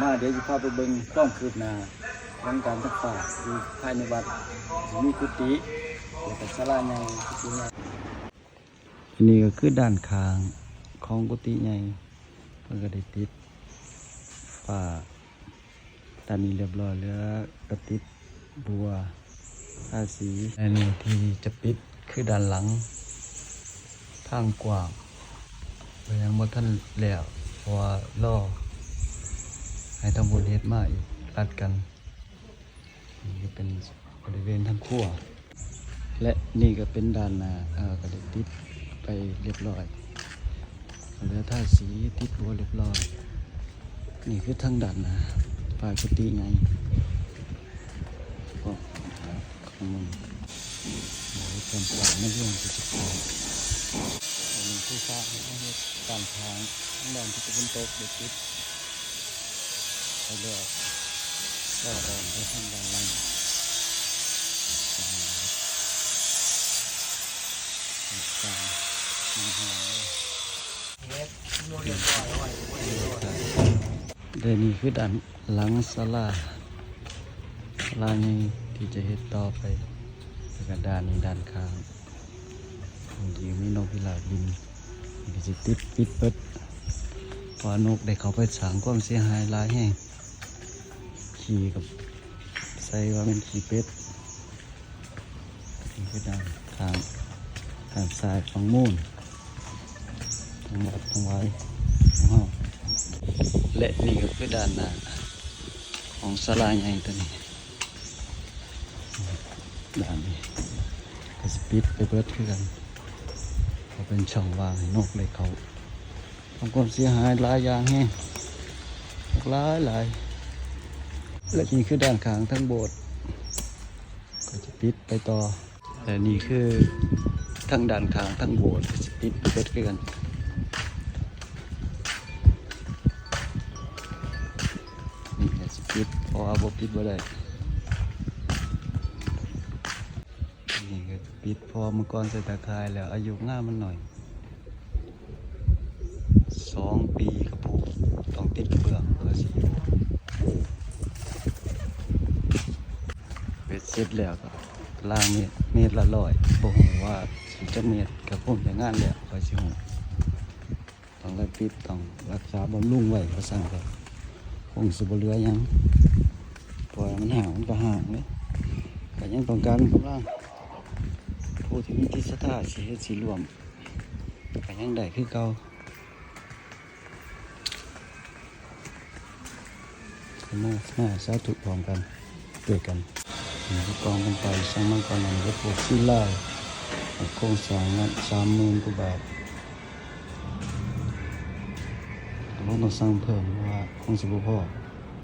มาเดี๋ยวจะพาไปเบิ่งความคืบหน้าของการทักษะอยู่ภายในวัดมีกุฏิแล้วก็ศาลาใหญ่กุฏิใหญ่อันนี้ก็คือด้านข้างของกุฏิใหญ่เพิ่นก็ได้ติดฝ้าด้านนี้เรียบร้อยแล้วก็ติดบัวทาสีอันนี้ที่จะปิดคือด้านหลังทางกว้างไปยังบ่ทันแล้วเพราะว่ารอ ให้ทำบุญเฮ็ดมาอีกรัดกันนี่เป็นบริเวณทางครัวและนี่ก็เป็นด้านหน้าเอ่อก็ได้ติดไปเรียบร้อยเหลือท่าสีติดบัวเรียบร้อย นี่คือทางด้านหน้าฝ่ายกุฏิไงก็ของมันโอ้ยเป็นปลาไม่เรื่องที่จะขออันนี้คือสร้างให้เฮ็ดการทางทางด้านที่ตะวันตกเด็กติด ไปเรื่อยก็เดินไปทางด้านหล่างกางมันหายเดยวนี่คือด้านหลังศาลาศาลานี้ที่จะเฮ็ดต่อไปแล้วก็ด้านนี้ด้านข้างบางทีมีนกพิราบบินมันก็จะติดปิดเปิดพราะนกได้เขาไปสางความเสียหายหลายแห่ง ขี่กับใส่ว่าเป็นขี่เป็ดนี่คือด้านทางทางซ้ายฝั่งมูนทางวัดทางไว้ของห้องและนี่ก็คือด้านหน้าของศาลาใหญ่ตัวนี้ด้านนี้ก็สปิดไปเบิดคือกันเขาเป็นช่องว่างให้นกเลยเขาทำความเสียหายหลายอย่างแฮงหลายหลาย และนี่คือด้านข้างทั้งโบสถ์ก็จะปิดไปต่อ และนี่คือทั้งด้านข้างทั้งโบสถ์ก็จะปิดเปิดกันนี่ก็จะปิดเพราะว่าบ่ปิดบ่ได้นี่ก็ปิดพอมื่อก่อนใส่ตาคายแล้วอายุง่ามันหน่อยสองปีกับผูกต้องติดเปลือกเพื่อสิอยู่ เป็ดเสร็จแล้วก็ล่างเมตรเมตรละร้อยบ่ฮู้ว่าสิจะเมตรกับผมจะงานแล้วค่อยสิฮู้ต้องได้ปิดต้องรักษาบำรุงไว้ก็สั่งก็คงสิบ่เหลือหยังปล่อยมันห่างมันก็ห่างเลยก็ยังต้องการกำลังผู้ที่มีจิตศรัทธาสิเฮ็ดสิรวมก็ยังได้คือเก่าขโมยหน้าสาธุพร้อมกันด้วยกัน กองกันไปสร้างมันกรนันก็ปลูกศิลาโครงสร้างนสามหมื่นกว่าบาทเราต้องสร้างเพิ่มว่าคงสิบพ่อ